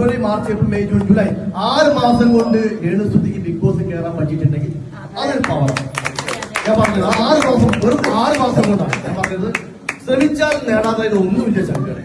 February March April May June July ആറ് മാസം കൊണ്ട് ഏഴ് സ്ഥിതിക്ക് ബിഗ് ബോസ് കയറാൻ പറ്റിയിട്ടുണ്ടെങ്കിൽ അതൊരു പവർ ഞാൻ പറഞ്ഞത് ആറ് മാസം വെറും ആറ് മാസം കൊണ്ടാണ്. ഞാൻ പറഞ്ഞത് ശ്രമിച്ചാൽ നേടാതായത് ഒന്നുമില്ല ശങ്കരെ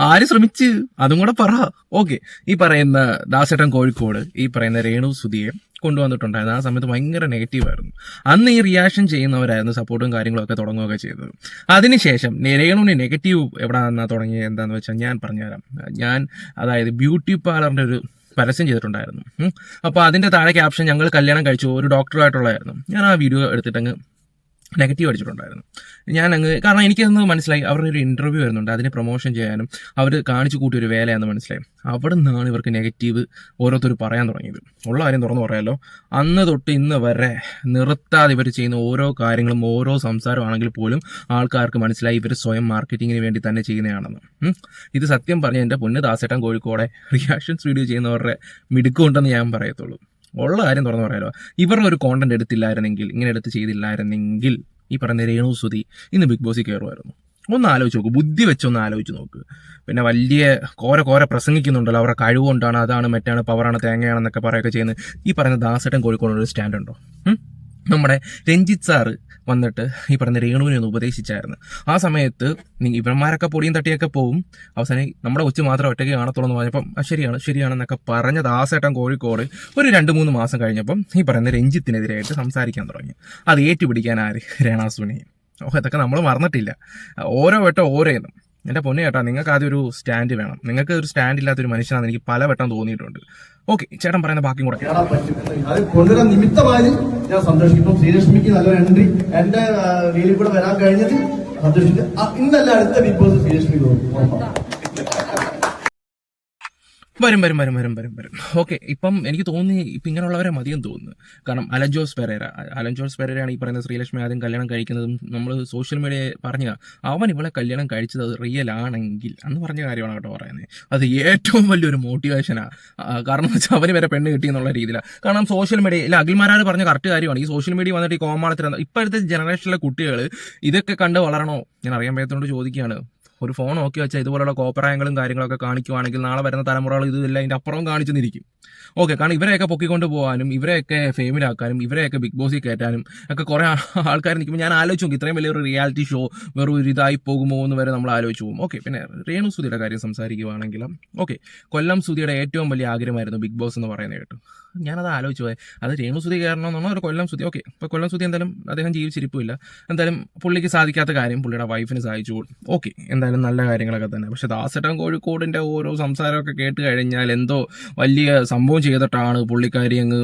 ആര് ശ്രമിച്ച്? അതും കൂടെ പറ. ഓക്കെ. ഈ പറയുന്ന ദാസേട്ടൻ കോഴിക്കോട് ഈ പറയുന്ന രേണു സുധിയെ കൊണ്ടുവന്നിട്ടുണ്ടായിരുന്നു. ആ സമയത്ത് ഭയങ്കര നെഗറ്റീവ് ആയിരുന്നു. അന്ന് ഈ റിയാക്ഷൻ ചെയ്യുന്നവരായിരുന്നു സപ്പോർട്ടും കാര്യങ്ങളൊക്കെ തുടങ്ങുകയൊക്കെ ചെയ്തത്. അതിനുശേഷം രേണുവിന് നെഗറ്റീവ് എവിടെ നിന്നാ തുടങ്ങിയത് എന്താന്ന് വെച്ചാൽ ഞാൻ പറഞ്ഞുതരാം. ഞാൻ അതായത് ബ്യൂട്ടി പാർലറിന്റെ ഒരു പരസ്യം ചെയ്തിട്ടുണ്ടായിരുന്നു. അപ്പോൾ അതിന്റെ താഴെ ക്യാപ്ഷൻ ഞങ്ങൾ കല്യാണം കഴിച്ചു ഒരു ഡോക്ടറായിട്ടുള്ളതായിരുന്നു ഞാൻ ആ വീഡിയോ എടുത്തിട്ടങ്ങ് നെഗറ്റീവ് അടിച്ചിട്ടുണ്ടായിരുന്നു. ഞാൻ അങ്ങ് കാരണം എനിക്കതൊന്ന് മനസ്സിലായി അവരുടെ ഒരു ഇന്റർവ്യൂ വരുന്നുണ്ട് അതിനെ പ്രൊമോഷൻ ചെയ്യാനും അവർ കാണിച്ചു കൂട്ടിയ ഒരു വേലയാണെന്ന് മനസ്സിലായി. അവിടെ നിന്നാണ് ഇവർക്ക് നെഗറ്റീവ് ഓരോരുത്തർ പറയാൻ തുടങ്ങിയത്. ഉള്ള കാര്യം തുറന്നു പറയാമല്ലോ അന്ന് തൊട്ട് ഇന്ന് വരെ നിർത്താതെ ഇവർ ചെയ്യുന്ന ഓരോ കാര്യങ്ങളും ഓരോ സംസാരമാണെങ്കിൽ പോലും ആൾക്കാർക്ക് മനസ്സിലായി ഇവർ സ്വയം മാർക്കറ്റിങ്ങിന് വേണ്ടി തന്നെ ചെയ്യുന്നതാണെന്ന്. ഇത് സത്യം പറഞ്ഞ എന്റെ പൊന്ന് ദാസേട്ടൻ കോഴിക്കോടെ റിയാക്ഷൻസ് വീഡിയോ ചെയ്യുന്നവരുടെ മിടുക്കുണ്ടെന്ന് ഞാൻ പറയത്തുള്ളൂ. ഉള്ള കാര്യം തുറന്നു പറയാലോ. ഇവരുടെ ഒരു കോണ്ടന്റ് എടുത്തില്ലായിരുന്നെങ്കിൽ ഇങ്ങനെ എടുത്ത് ചെയ്തില്ലായിരുന്നെങ്കിൽ ഈ പറയുന്ന രേണു സുതി ഇന്ന് ബിഗ് ബോസിൽ കയറുമായിരുന്നു ഒന്ന് ആലോചിച്ച് നോക്ക് ബുദ്ധി വെച്ചൊന്ന് ആലോചിച്ച് നോക്ക്. പിന്നെ വലിയ കോര കോര പ്രസംഗിക്കുന്നുണ്ടല്ലോ അവരുടെ കഴിവുകൊണ്ടാണ് അതാണ് മറ്റാണ് പവറാണ് തേങ്ങയാണെന്നൊക്കെ പറയുകയൊക്കെ ചെയ്യുന്നത്. ഈ പറയുന്ന ദാസേട്ടൻ കോഴിക്കോട് ഒരു സ്റ്റാൻഡ്? നമ്മുടെ രഞ്ജിത്ത് സാറ് വന്നിട്ട് ഈ പറഞ്ഞ രേണുവിനെ ഒന്ന് ഉപദേശിച്ചായിരുന്നു. ആ സമയത്ത് ഇവന്മാരൊക്കെ പൊടിയും തട്ടിയൊക്കെ പോവും. അവസാനം നമ്മുടെ കൊച്ചു മാത്രം ഒറ്റയ്ക്ക് കാണത്തുള്ളൂ എന്ന് പറഞ്ഞപ്പം "ആ, ശരിയാണ് ശരിയാണെന്നൊക്കെ പറഞ്ഞ ദാസേട്ടൻ കോഴിക്കോട് ഒരു രണ്ട് മൂന്ന് മാസം കഴിഞ്ഞപ്പം ഈ പറയുന്ന രഞ്ജിത്തിനെതിരായിട്ട് സംസാരിക്കാൻ തുടങ്ങി. അത് ഏറ്റുപിടിക്കാൻ ആര്? രേണാസുനെയും ഓ ഇതൊക്കെ നമ്മൾ മറന്നിട്ടില്ല. ഓരോ വട്ടം ഓരോന്നും. എന്റെ പൊന്നു ചേട്ടാ നിങ്ങൾക്ക് ആദ്യം ഒരു സ്റ്റാൻഡ് വേണം. നിങ്ങൾക്ക് ഒരു സ്റ്റാൻഡ് ഇല്ലാത്തൊരു മനുഷ്യനാണെന്ന് എനിക്ക് പല വട്ടം തോന്നിയിട്ടുണ്ട്. ഓക്കെ ചേട്ടൻ പറയുന്ന ബാക്കി കൂടെ. അത് കൊണ്ടുവരാൻ നിമിത്തമായി ഞാൻ സന്തോഷിക്കും ശ്രീലക്ഷ്മിക്ക് നല്ലൊരു എൻട്രി എന്റെ വീലിൽ കൂടെ വരാൻ കഴിഞ്ഞത് സന്തോഷിക്കും ഇന്നല്ല അടുത്ത ബിഗ് ബോസ് ശ്രീലക്ഷ്മിക്ക് പോകും. വരും വരും വരും വരും വരും വരും. ഓക്കെ ഇപ്പം എനിക്ക് തോന്നി ഇപ്പം ഇങ്ങനെയുള്ളവരെ മതിയെന്ന് തോന്നുന്നു. കാരണം അലൻ ജോസ് പെരേര അലൻ ജോസ് പെരേരയാണ് ഈ പറയുന്ന ശ്രീലക്ഷ്മി ആദ്യം കല്യാണം കഴിക്കുന്നതും നമ്മൾ സോഷ്യൽ മീഡിയ പറഞ്ഞ അവൻ ഇവളെ കല്യാണം കഴിച്ചത് അത് റിയൽ ആണെങ്കിൽ അന്ന് പറഞ്ഞ കാര്യമാണ് കേട്ടോ പറയുന്നത് അത് ഏറ്റവും വലിയൊരു മോട്ടിവേഷനാണ് കാരണം വെച്ചാൽ അവന് വരെ പെണ്ണ് കിട്ടി എന്നുള്ള രീതിയിലാണ് കാരണം സോഷ്യൽ മീഡിയ ഇല്ല അഗിൽമാരാർ പറഞ്ഞ കറക്റ്റ് കാര്യമാണ്. ഈ സോഷ്യൽ മീഡിയ വന്നിട്ട് ഈ കോമാളത്തിൽ ഇപ്പോഴത്തെ ജനറേഷനിലെ കുട്ടികൾ ഇതൊക്കെ കണ്ട് വളരണോ? ഞാൻ അറിയാൻ പറ്റത്തോണ്ട് ചോദിക്കുകയാണ്. ഒരു ഫോൺ നോക്കി വെച്ചാൽ ഇതുപോലുള്ള കോപ്പറായങ്ങളും കാര്യങ്ങളൊക്കെ കാണിക്കുവാണെങ്കിൽ നാളെ വരുന്ന തലമുറകൾ ഇതെല്ലാം അതിന്റെ അപ്പുറം കാണിച്ചു നിന്നിരിക്കും. ഓക്കെ കാരണം ഇവരെയൊക്കെ പൊക്കിക്കൊണ്ട് പോകാനും ഇവരെയൊക്കെ ഫേമിലാക്കാനും ഇവരെയൊക്കെ ബിഗ് ബോസിൽ കയറ്റാനും ഒക്കെ കുറേ ആൾക്കാർ നിൽക്കുമ്പോൾ ഞാൻ ആലോചിച്ചു നോക്കി ഇത്രയും വലിയൊരു റിയാലിറ്റി ഷോ വെറും ഒരു ഇതായി പോകുമോ എന്ന് വരെ നമ്മൾ ആലോചിച്ചു പോകും. ഓക്കെ പിന്നെ രേണു സുധിയുടെ കാര്യം സംസാരിക്കുവാണെങ്കിൽ ഓക്കെ കൊല്ലം സുധിയുടെ ഏറ്റവും വലിയ ആഗ്രഹമായിരുന്നു ബിഗ് ബോസ് എന്ന് പറയുന്നത് കേട്ടോ. ഞാനത് ആലോചിച്ചു പോയി അത് രേണു സുധി കയറണം എന്നുള്ള ഒരു കൊല്ലം സുധി ഓക്കെ ഇപ്പോൾ കൊല്ലം സുധി എന്തായാലും അദ്ദേഹം ജീവിച്ചിരിപ്പില്ല. എന്തായാലും പുള്ളിക്ക് സാധിക്കാത്ത കാര്യം പുള്ളിയുടെ വൈഫിന് സാധിച്ചു. ഓക്കെ എന്തായാലും നല്ല കാര്യങ്ങളൊക്കെ തന്നെ. പക്ഷേ ദാസേട്ടൻ കോഴിക്കോടിന്റെ ഓരോ സംസാരമൊക്കെ കേട്ട് കഴിഞ്ഞാൽ എന്തോ വലിയ സംഭവം ചെയ്തിട്ടാണ് പുള്ളിക്കാരി അങ്ങ്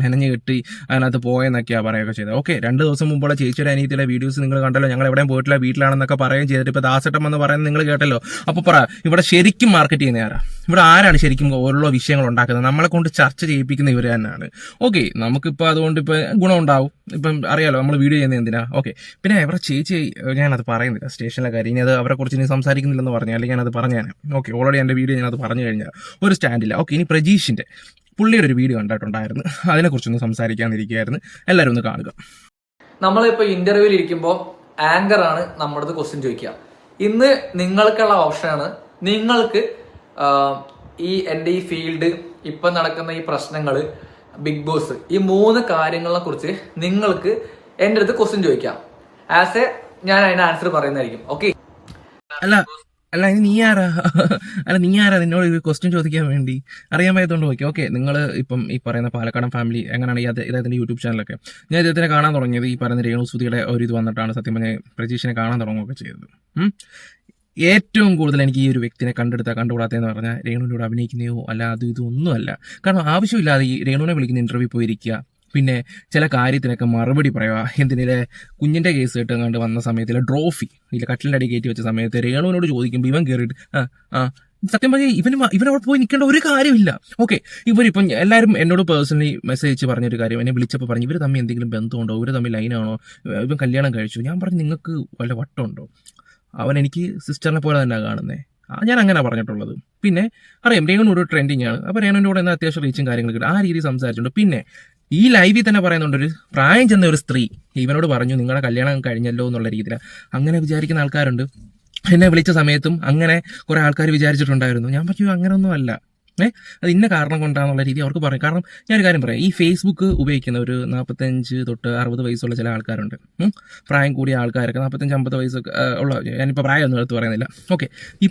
മെനഞ്ഞ് കെട്ടി അതിനകത്ത് പോയെന്നൊക്കെയാണ് പറയുകയൊക്കെ ചെയ്തത്. ഓക്കെ രണ്ട് ദിവസം മുമ്പുള്ള ചേച്ചിയുടെ അനിയത്തിയുടെ വീഡിയോസ് നിങ്ങൾ കണ്ടല്ലോ. ഞങ്ങൾ എവിടെയും പോയിട്ടില്ല വീട്ടിലാണെന്നൊക്കെ പറയുകയും ചെയ്തിട്ട് ഇപ്പോൾ ദാസട്ടം എന്ന് പറയുന്നത് നിങ്ങൾ കേട്ടല്ലോ. അപ്പോൾ പറ ഇവിടെ ശരിക്കും മാർക്കറ്റ് ചെയ്യുന്ന ആരാ? ഇവിടെ ആരാണ് ശരിക്കും ഓരോ വിഷയങ്ങൾ ഉണ്ടാക്കുന്നത്? നമ്മളെ കൊണ്ട് ചർച്ച ചെയ്യിപ്പിക്കുന്ന ഇവർ തന്നെയാണ്. ഓക്കെ നമുക്കിപ്പോൾ അതുകൊണ്ട് ഇപ്പോൾ ഗുണം ഉണ്ടാവും. ഇപ്പം അറിയാലോ നമ്മൾ വീഡിയോ ചെയ്യുന്നത് എന്തിനാ? ഓക്കെ പിന്നെ അവരുടെ ചേച്ചി ഞാനത് പറയുന്നില്ല. സ്റ്റേഷനിലെ കാര്യം. ഇനി അത് അവരെ കുറിച്ച് ഇനി സംസാരിക്കുന്നില്ലെന്ന് പറഞ്ഞാൽ അല്ലെങ്കിൽ ഞാനത് പറഞ്ഞാൽ ഓക്കെ ഓൾറെഡി എന്റെ വീഡിയോ ഞാനത് പറഞ്ഞു കഴിഞ്ഞാൽ ഒരു സ്റ്റാൻഡില്ല ഓക്കെ ഇനി പ്രജീഷിന്റെ പുള്ളിയുടെ ഒരു വീഡിയോ കണ്ടിട്ടുണ്ടായിരുന്നു. അതിനെക്കുറിച്ചൊന്ന് സംസാരിക്കാനിരിക്കുകയായിരുന്നു. എല്ലാവരും ഒന്ന് കാണുക. നമ്മളിപ്പോൾ ഇന്റർവ്യൂവിൽ ഇരിക്കുമ്പോൾ ആങ്കർ ആണ് നമ്മുടെ ക്വസ്റ്റ്യൻ ചോദിക്കുക. ഇന്ന് നിങ്ങൾക്കുള്ള ഓപ്ഷനാണ് നിങ്ങൾക്ക് ഈ എന്റെ ഈ ഫീൽഡ് ഇപ്പം നടക്കുന്ന ഈ പ്രശ്നങ്ങൾ ബിഗ് ബോസ് ഈ മൂന്ന് കാര്യങ്ങളെ കുറിച്ച് നിങ്ങൾക്ക് എന്റെ അടുത്ത് ക്വസ്റ്റ്യൻ ചോദിക്കാം. ആസ് എ ഞാൻ അതിന് ആൻസർ പറയുന്നതായിരിക്കും. ഓക്കെ അല്ല അല്ല ഇനി നീ ആരാ? അല്ല നീ ആരാ? നിന്നോട് ഒരു ക്വസ്റ്റ്യൻ ചോദിക്കാൻ വേണ്ടി. അറിയാൻ വയ്യാത്തോണ്ട് നോക്കി ഓക്കെ നിങ്ങൾ ഇപ്പം ഈ പറയുന്ന പാലക്കാടൻ ഫാമിലി എങ്ങനെയാണ് ഈ അത് ഇദ്ദേഹത്തിന്റെ യൂട്യൂബ് ചാനലൊക്കെ ഞാൻ ഇദ്ദേഹത്തിനെ കാണാൻ തുടങ്ങിയത് ഈ പറയുന്ന രേണു സുധിയുടെ ഒരു ഇത് വന്നിട്ടാണ് സത്യം പറഞ്ഞാൽ പ്രജീഷിനെ കാണാൻ തുടങ്ങുകയൊക്കെ ചെയ്തത്. ഏറ്റവും കൂടുതൽ എനിക്ക് ഈ ഒരു വ്യക്തിനെ കണ്ടെടുത്താൽ കണ്ടുകൂടാത്തതെന്ന് പറഞ്ഞാൽ രേണുവിനോട് അഭിനയിക്കുന്നയോ അല്ല അത് ഇതൊന്നുമല്ല. കാരണം ആവശ്യമില്ലാതെ ഈ രേണുവിനെ വിളിക്കുന്ന ഇന്റർവ്യൂ പോയിരിക്കുക. പിന്നെ ചില കാര്യത്തിനൊക്കെ മറുപടി പറയുക. എന്തിനെ കുഞ്ഞിന്റെ കേസ് കേട്ട് കണ്ട് വന്ന സമയത്തിലെ ട്രോഫി ഇല്ല കട്ടിലിന്റെ അടി കയറ്റി വെച്ച സമയത്ത് രേണുവിനോട് ചോദിക്കുമ്പോൾ ഇവൻ കയറിയിട്ട് ആ ആ സത്യം പറഞ്ഞാൽ ഇവന് ഇവനവിടെ പോയി നിൽക്കേണ്ട ഒരു കാര്യമില്ല. ഓക്കെ ഇവരിപ്പം എല്ലാവരും എന്നോട് പേഴ്സണലി മെസ്സേജ് പറഞ്ഞൊരു കാര്യം എന്നെ വിളിച്ചപ്പോൾ പറഞ്ഞു ഇവർ തമ്മിൽ എന്തെങ്കിലും ബന്ധമുണ്ടോ? ഇവർ തമ്മിൽ ലൈനാണോ ഇവൻ കല്യാണം കഴിച്ചു. ഞാൻ പറഞ്ഞു നിങ്ങൾക്ക് വല്ല വട്ടമുണ്ടോ അവൻ എനിക്ക് സിസ്റ്ററിനെ പോലെ തന്നെ കാണുന്നത് ഞാൻ അങ്ങനെ പറഞ്ഞിട്ടുള്ളത്. പിന്നെ അറിയാം രേണു ഒരു ട്രെൻഡിങ് ആണ്. അപ്പോൾ രേണുവിന്റെ കൂടെ എന്നാൽ അത്യാവശ്യം റീച്ചും ഉണ്ട്. ആ രീതിയിൽ സംസാരിച്ചിട്ടുണ്ട്. പിന്നെ ഈ ലൈവിൽ തന്നെ പറയുന്നുണ്ട് ഒരു പ്രായം ചെന്ന ഒരു സ്ത്രീ ഇവനോട് പറഞ്ഞു നിങ്ങളുടെ കല്യാണം കഴിഞ്ഞല്ലോ എന്നുള്ള രീതിയിൽ അങ്ങനെ വിചാരിക്കുന്ന ആൾക്കാരുണ്ട്. എന്നെ വിളിച്ച സമയത്തും അങ്ങനെ കുറെ ആൾക്കാർ വിചാരിച്ചിട്ടുണ്ടായിരുന്നു. ഞാൻ പറഞ്ഞു അങ്ങനെയൊന്നും അല്ല. ഏ അത് ഇന്ന കാരണം കൊണ്ടാന്നുള്ള രീതി അവർക്ക് പറയും കാരണം ഞാനൊരു കാര്യം പറയാം. ഈ ഫേസ്ബുക്ക് ഉപയോഗിക്കുന്ന ഒരു നാൽപ്പത്തഞ്ച് തൊട്ട് അറുപത് വയസ്സുള്ള ചില ആൾക്കാരുണ്ട്. പ്രായം കൂടിയ ആൾക്കാരൊക്കെ നാൽപ്പത്തഞ്ച് അമ്പത് വയസ്സൊക്കെ ഉള്ള ഞാനിപ്പോൾ പ്രായമൊന്നും എടുത്ത് പറയുന്നില്ല. ഓക്കെ. ഈ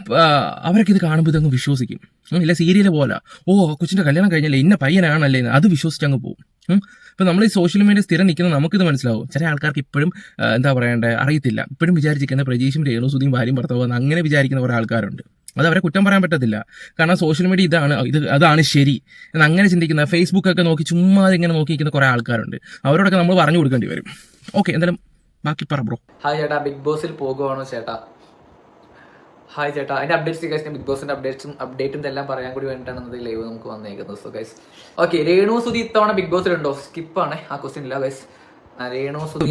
അവരൊക്കെ ഇത് കാണുമ്പോൾ ഇതങ്ങ് വിശ്വസിക്കും. ഇല്ല സീരിയൽ പോലെ. ഓ കൊച്ചിന്റെ കല്യാണം കഴിഞ്ഞല്ലേ ഇന്ന പയ്യനാണല്ലേ അത് വിശ്വസിച്ച് അങ്ങ് പോകും ഇപ്പം നമ്മൾ ഈ സോഷ്യൽ മീഡിയ സ്ഥിരം നിൽക്കുന്ന നമുക്കിത് മനസ്സിലാവും. ചില ആൾക്കാർക്ക് ഇപ്പോഴും എന്താ പറയണ്ടേ അറിയത്തില്ല. ഇപ്പോഴും വിചാരിച്ചിരിക്കുന്ന പ്രജീഷും രേണുസുതിയും ഭാര്യയും ഭർത്താവും അങ്ങനെ വിചാരിക്കുന്ന കുറേ ആൾക്കാരുണ്ട്. അത് അവരെ കുറ്റം പറയാൻ പറ്റത്തില്ല. കാരണം സോഷ്യൽ മീഡിയ ഇതാണ് ഇത് അതാണ് ശരി. എന്ന് അങ്ങനെ ചിന്തിക്കുന്ന ഫേസ്ബുക്ക് ഒക്കെ നോക്കി ചുമ്മാ ഇങ്ങനെ നോക്കിയിരിക്കുന്ന കുറേ ആൾക്കാരുണ്ട്. അവരോടൊക്കെ നമ്മൾ പറഞ്ഞു കൊടുക്കേണ്ടി വരും. ഓക്കെ എന്തായാലും ബാക്കി പറ ബ്രോ. ഹായ് ചേട്ടാ ബിഗ് ബോസിൽ പോകുവാണോ ചേട്ടാ? ഹായ് ചേട്ടാ. അതിന്റെ അപ്ഡേറ്റ്സ് ഗൈസ് ബിഗ് ബോസിന്റെ അപ്ഡേറ്റ്സും അപ്ഡേറ്റും എല്ലാം പറയാൻ കൂടി വേണ്ടിയിട്ടാണ് ഇന്നത്തെ ലൈവ് നമുക്ക് വന്നേക്കുന്നത്. So guys okay Renu Sudhi ഇത്തവണ ബിഗ് ബോസിലുണ്ടോ സ്കിപ്പാണ് ആ ക്വസ്റ്റ്യൻ ഇല്ല ഗൈസ്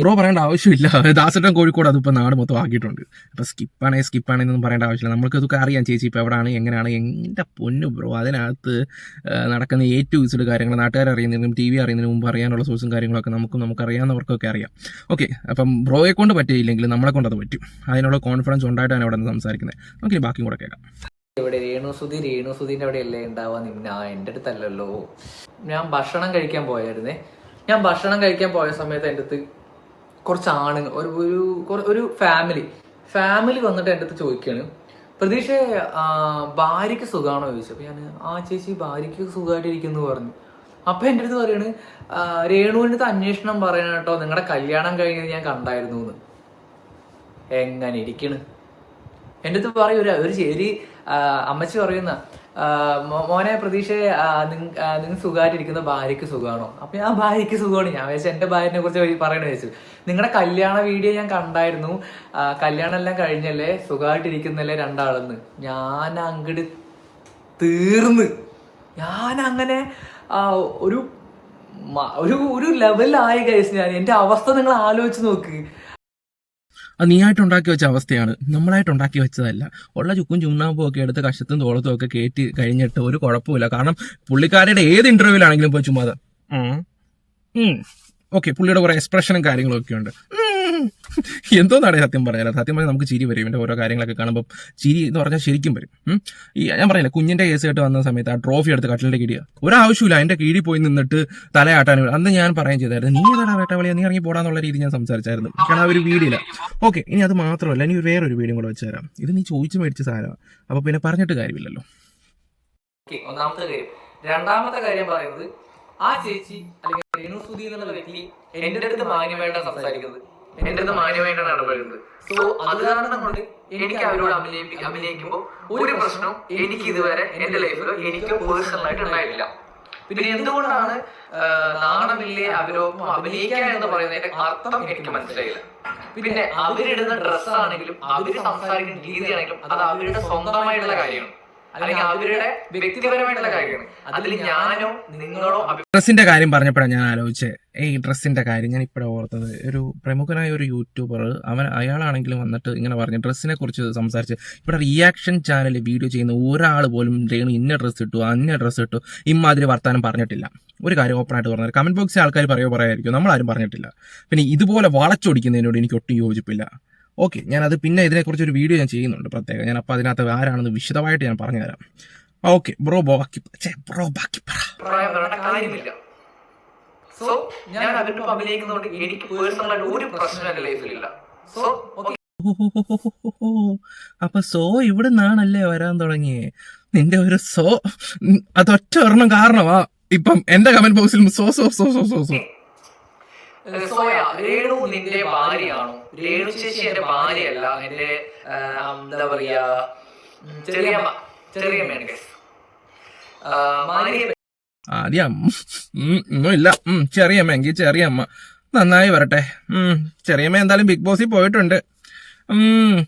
ബ്രോ പറയേണ്ട ആവശ്യമില്ല. ദാസട്ടൻ കോഴിക്കോട് അതിപ്പോ നാട് മൊത്തം ആക്കിയിട്ടുണ്ട്. അപ്പോൾ സ്കിപ്പാണേ സ്കിപ്പാണെന്നൊന്നും പറയേണ്ട ആവശ്യമില്ല. നമുക്ക് ഇതൊക്കെ അറിയാം ചേച്ചി ഇപ്പോൾ എവിടെയാണ് എങ്ങനെയാണ് എന്റെ പൊന്നു ബ്രോ അതിനകത്ത് നടക്കുന്ന എ ടു കാര്യങ്ങൾ നാട്ടുകാർ അറിയുന്നതിനും ടി വി അറിയുന്നതിന് മുമ്പ് അറിയാനുള്ള സോഴ്സും കാര്യങ്ങളൊക്കെ നമുക്കും നമുക്കറിയാവുന്നവർക്കൊക്കെ അറിയാം. ഓക്കെ അപ്പം ബ്രോയെ കൊണ്ട് പറ്റിയില്ലെങ്കിൽ നമ്മളെ കൊണ്ട് അത് പറ്റും. അതിനുള്ള കോൺഫിഡൻസ് ഉണ്ടായിട്ടാണ് അവിടെ നിന്ന് സംസാരിക്കുന്നത്. നമുക്ക് ബാക്കി കൂടെ കേൾക്കാം. ഇവിടെ രേണു സുധി രേണു സുധീന്റെ അവിടെ അല്ലേ ഉണ്ടാവാ നിന്ന എന്റെ അടുത്തല്ലല്ലോ. ഞാൻ ഭക്ഷണം കഴിക്കാൻ പോയായിരുന്നേ. ഞാൻ ഭക്ഷണം കഴിക്കാൻ പോയ സമയത്ത് എന്റെ അടുത്ത് കുറച്ച് ആണുങ്ങൾ ഒരു ഒരു ഒരു ഫാമിലി ഫാമിലി വന്നിട്ട് എന്റെ അടുത്ത് ചോദിക്കുകയാണ് പ്രതീക്ഷ ഭാര്യയ്ക്ക് സുഖമാണോ ചോദിച്ചു. അപ്പൊ ഞാൻ ആ ചേച്ചി ഭാര്യയ്ക്ക് സുഖമായിട്ടിരിക്കുന്നു പറഞ്ഞു. അപ്പൊ എന്റെ അടുത്ത് പറയാണ് രേണുവിന്റെ അടുത്ത് അന്വേഷണം പറയണം കേട്ടോ. നിങ്ങളുടെ കല്യാണം കഴിഞ്ഞത് ഞാൻ കണ്ടായിരുന്നു എന്ന് എങ്ങനെ ഇരിക്കണ്? എന്റെ അടുത്ത് പറയും ഒരു ഒരു അമ്മച്ചി പറയുന്ന മോനെ പ്രതീക്ഷ നിങ്ങൾ സുഖമായിട്ടിരിക്കുന്ന ഭാര്യയ്ക്ക് സുഖമാണോ? അപ്പൊ ഞാൻ ഭാര്യയ്ക്ക് സുഖമാണ്. ഞാൻ വെച്ചാൽ എന്റെ ഭാര്യനെ കുറിച്ച് പറയണ വെച്ചു നിങ്ങളുടെ കല്യാണ വീഡിയോ ഞാൻ കണ്ടായിരുന്നു. കല്യാണം എല്ലാം കഴിഞ്ഞല്ലേ? സുഖമായിട്ടിരിക്കുന്നല്ലേ രണ്ടാളെന്ന്. ഞാൻ അങ്ങട് തീർന്ന്. ഞാൻ അങ്ങനെ ഒരു ഒരു ഒരു ലെവലിലായി കഴിച്ചു ഞാൻ. എന്റെ അവസ്ഥ നിങ്ങൾ ആലോചിച്ച് നോക്ക്. അത് നീയായിട്ട് ഉണ്ടാക്കി വെച്ച അവസ്ഥയാണ്. നമ്മളായിട്ട് ഉണ്ടാക്കി വെച്ചതല്ല. ഉള്ള ചുക്കും ചുണ്ണാമ്പും ഒക്കെ എടുത്ത് കഷത്തും തോളത്തും ഒക്കെ കയറ്റി കഴിഞ്ഞിട്ട് ഒരു കുഴപ്പമില്ല കാരണം പുള്ളിക്കാരുടെ ഏത് ഇന്റർവ്യൂലാണെങ്കിലും പോയി ചുമ്മാതെ ഓക്കെ പുള്ളിയുടെ കുറെ എക്സ്പ്രഷനും കാര്യങ്ങളും ഒക്കെ ഉണ്ട്. എന്തോന്നാണ് സത്യം പറഞ്ഞാൽ സത്യം പറഞ്ഞാൽ നമുക്ക് ചിരി വരും ഇവന്റെ ഓരോ കാര്യങ്ങളൊക്കെ കാണുമ്പോൾ ചിരി എന്ന് പറഞ്ഞാൽ ശരിക്കും വരും. ഈ ഞാൻ പറഞ്ഞില്ല കുഞ്ഞിന്റെ കേസ് കേട്ട് വന്ന സമയത്ത് ആ ട്രോഫി എടുത്ത് കട്ടിലിന്റെ കിടിയ ഒരാവശ്യമില്ല അതിന്റെ കീഴിൽ പോയി നിന്നിട്ട് തലയാട്ടാൻ അന്ന് ഞാൻ പറയുകയും ചെയ്തായിരുന്നു നീ ഏതാടാ വേട്ടവളിയാ നീ ഇറങ്ങി പോടാന്നുള്ള രീതി ഞാൻ സംസാരിച്ചായിരുന്നു. കാരണം ആ ഒരു വീടില്ല. ഓക്കെ ഇനി അത് മാത്രമല്ല ഇനി വേറൊരു വീഡിയോ കൂടെ വെച്ച് തരാം. ഇത് നീ ചോദിച്ചു മേടിച്ച സാധനമാണ് അപ്പോൾ പിന്നെ പറഞ്ഞിട്ട് കാര്യമില്ലല്ലോ. ഒന്നാമത്തെ കാര്യം. രണ്ടാമത്തെ കാര്യം പറയുന്നത് ആ ചേച്ചി അല്ലെങ്കിൽ രേണു എന്നുള്ള വ്യക്തി എന്റെ അടുത്ത് മാന്യമായിട്ടാണ് സംസാരിക്കുന്നത്. എന്റെ അടുത്ത് മാന്യമായിട്ടാണ് ഇടപെടുന്നത് സോ അത് കാരണം കൊണ്ട് എനിക്ക് അവരോട് അഭിനയിപ്പി അഭിനയിക്കുമ്പോൾ ഒരു പ്രശ്നം എനിക്ക് ഇതുവരെ എന്റെ ലൈഫിൽ എനിക്ക് പേഴ്സണൽ ആയിട്ട് ഉണ്ടായിട്ടില്ല. പിന്നെ എന്തുകൊണ്ടാണ് നാണമില്ലേ അവരോടൊപ്പം അഭിനയിക്കാൻ എന്ന് പറയുന്നതിന്റെ അർത്ഥം എനിക്ക് മനസ്സിലായില്ല. പിന്നെ അവരിടുന്ന ഡ്രസ്സാണെങ്കിലും അവർ സംസാരിക്കുന്ന രീതിയാണെങ്കിലും അത് അവരുടെ സ്വന്തമായിട്ടുള്ള കാര്യമാണ്. അല്ലെങ്കിൽ അവരുടെ വ്യക്തിപരമായിട്ടുള്ള കാര്യമാണ് അതിൽ ഞാനോ നിങ്ങളോ ഡ്രസ്സിന്റെ കാര്യം പറഞ്ഞപ്പോഴാണ് ഞാൻ ആലോചിച്ചത് ഈ ഡ്രസ്സിന്റെ കാര്യം ഞാൻ ഇപ്പോഴാണ് ഓർത്തത്. ഒരു പ്രമുഖനായ ഒരു യൂട്യൂബർ അവൻ അയാളാണെങ്കിലും വന്നിട്ട് ഇങ്ങനെ പറഞ്ഞു ഡ്രസ്സിനെ കുറിച്ച് സംസാരിച്ച് ഇവിടെ റിയാക്ഷൻ ചാനൽ വീഡിയോ ചെയ്യുന്ന ഒരാൾ പോലും രേണു ഇന്ന ഡ്രസ്സ് ഇട്ടു അന്ന ഡ്രസ്സ് ഇട്ടു ഇമാതിരി വർത്താനം പറഞ്ഞിട്ടില്ല. ഒരു കാര്യം ഓപ്പൺ ആയിട്ട് പറഞ്ഞത് കമന്റ് ബോക്സിൽ ആൾക്കാർ പറയുമോ പറയായിരിക്കും നമ്മളാരും പറഞ്ഞിട്ടില്ല. പിന്നെ ഇതുപോലെ വളച്ചൊടിക്കുന്നതിനോട് എനിക്ക് ഒട്ടും യോജിപ്പില്ല. ഓക്കെ ഞാനത് പിന്നെ ഇതിനെക്കുറിച്ച് ഒരു വീഡിയോ ഞാൻ ചെയ്യുന്നുണ്ട് പ്രത്യേകം. ഞാൻ അപ്പോൾ അതിനകത്ത് ആരാണെന്ന് വിശദമായിട്ട് ഞാൻ പറഞ്ഞു തരാം. ഓക്കെ ബ്രോ ബാക്കി ബ്രോ ബാക്കി കാര്യമില്ല. സോ ഞാൻ അവരുടെ എനിക്ക് പേഴ്സണൽ ഒരു പ്രശ്നം എന്റെ ലൈഫിലില്ല സോ അപ്പൊ സോ ഇവിടെ നിന്നാണല്ലേ വരാൻ തുടങ്ങിയേ? നിന്റെ ഒരു സോ അതൊറ്റ ഒരെണ്ണം കാരണമാ. ഇപ്പം എന്റെ കമന്റ് ബോക്സിൽ so so so so so so soya Renu നിന്റെ ഭാര്യയാണോ? രേണു ചേച്ചി എന്റെ ഭാര്യയല്ല എന്റെ എന്താ പറയാ ചെറിയമ്മ ചെറിയമ്മയാണ്. ആ, ഭാര്യയെ ആദ്യം ഉം, ചെറിയമ്മ എങ്കിൽ ചെറിയമ്മ നന്നായി വരട്ടെ. ഉം, ചെറിയമ്മ എന്തായാലും ബിഗ് ബോസിൽ പോയിട്ടുണ്ട്. ഉം,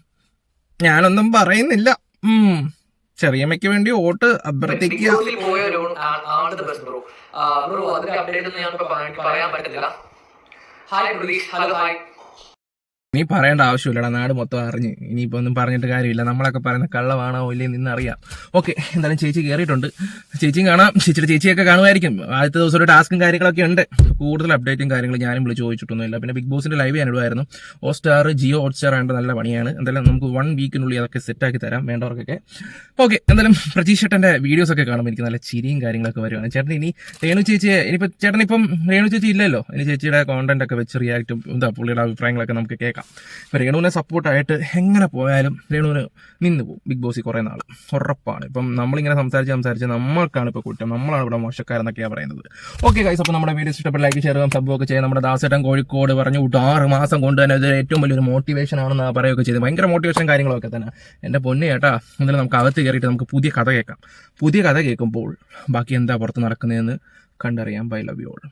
ഞാനൊന്നും പറയുന്നില്ല. ഉം, ചെറിയമ്മയ്ക്ക് വേണ്ടി വോട്ട് അഭ്യർത്ഥിക്കുക. ഹായ് പ്രതീഷ് ഹലോ ഹായ് നീ പറയേണ്ട ആവശ്യമില്ലടാ നാട് മൊത്തം അറിഞ്ഞ്. ഇനിയിപ്പോ ഒന്നും പറഞ്ഞിട്ട് കാര്യമില്ല. നമ്മളൊക്കെ പറയുന്ന കള്ളമാണോ ഇല്ലേ നിന്നറിയാം ഓക്കെ എന്തായാലും ചേച്ചി കയറിയിട്ടുണ്ട് ചേച്ചിയും കാണാം. ചേച്ചിയുടെ ചേച്ചിയൊക്കെ കാണുമായിരിക്കും. ആദ്യത്തെ ദിവസം ഒരു ടാസ്കും കാര്യങ്ങളൊക്കെ ഉണ്ട്. കൂടുതൽ അപ്ഡേറ്റും കാര്യങ്ങളും ഞാനും വിളിച്ച് ചോദിച്ചിട്ടൊന്നുമില്ല. പിന്നെ ബിഗ് ബോസിന്റെ ലൈവ് ഞാൻ ഇടുമായിരുന്നു ഹോട്ട്സ്റ്റാർ ജിയോ ഹോട്ട്സ്റ്റാർ ആയിട്ട് നല്ല പണിയാണ്. എന്തായാലും നമുക്ക് വൺ വീക്കിനുള്ളിൽ അതൊക്കെ സെറ്റാക്കി തരാം വേണ്ടവർക്കൊക്കെ. ഓക്കെ എന്തായാലും പ്രതീഷ് ചേട്ടന്റെ വീഡിയോസ് ഒക്കെ കാണുമ്പോൾ എനിക്ക് നല്ല ചിരിയും കാര്യങ്ങളൊക്കെ വരുവാണ്. ചേട്ടൻ ഇനി രേണു ചേച്ചിയെ ഇനിയിപ്പോൾ ചേട്ടൻ ഇപ്പം രേണു ചേച്ചി ഇല്ലല്ലോ. ഇനി ചേച്ചിയുടെ കോണ്ടന്റ് ഒക്കെ വെച്ച് റിയാക്റ്റും എന്താ പുള്ളിയുടെ അഭിപ്രായങ്ങളൊക്കെ നമുക്ക് കേൾക്കാം. ഇപ്പം രേണുവിനെ സപ്പോർട്ടായിട്ട് എങ്ങനെ പോയാലും രേണുവിന് നിന്ന് പോകും. ബിഗ് ബോസിൽ കുറേ നാൾ ഉറപ്പാണ്. ഇപ്പം നമ്മളിങ്ങനെ സംസാരിച്ച് സംസാരിച്ച് നമ്മൾക്കാണ് ഇപ്പോൾ കുറ്റം. നമ്മളാണ് ഇവിടെ മോശക്കാരെന്നൊക്കെയാണ് പറയുന്നത്. ഓക്കെ ഗൈസ് അപ്പോൾ നമ്മുടെ വീഡിയോസ് ഇഷ്ടപ്പെട്ട ലൈക്ക് ഷെയർ ഒക്കെ ചെയ്യാം നമ്മുടെ ദാസേട്ടൻ കോഴിക്കോട് പറഞ്ഞു വിട്ടു. ആറ് മാസം കൊണ്ട് തന്നെ ഇത് ഏറ്റവും വലിയൊരു മോട്ടിവേഷൻ ആണെന്ന് പറയുകയൊക്കെ ചെയ്ത് ഭയങ്കര മോട്ടിവേഷൻ കാര്യങ്ങളൊക്കെ തന്നെ. എന്റെ പൊന്നു ചേട്ടാ ഇന്നലെ നമുക്ക് അകത്ത് കയറിയിട്ട് നമുക്ക് പുതിയ കഥ കേൾക്കാം. പുതിയ കഥ കേൾക്കുമ്പോൾ ബാക്കി എന്താ പുറത്ത് നടക്കുന്നതെന്ന് കണ്ടറിയാം ബൈ ലവ് യു ഓൾ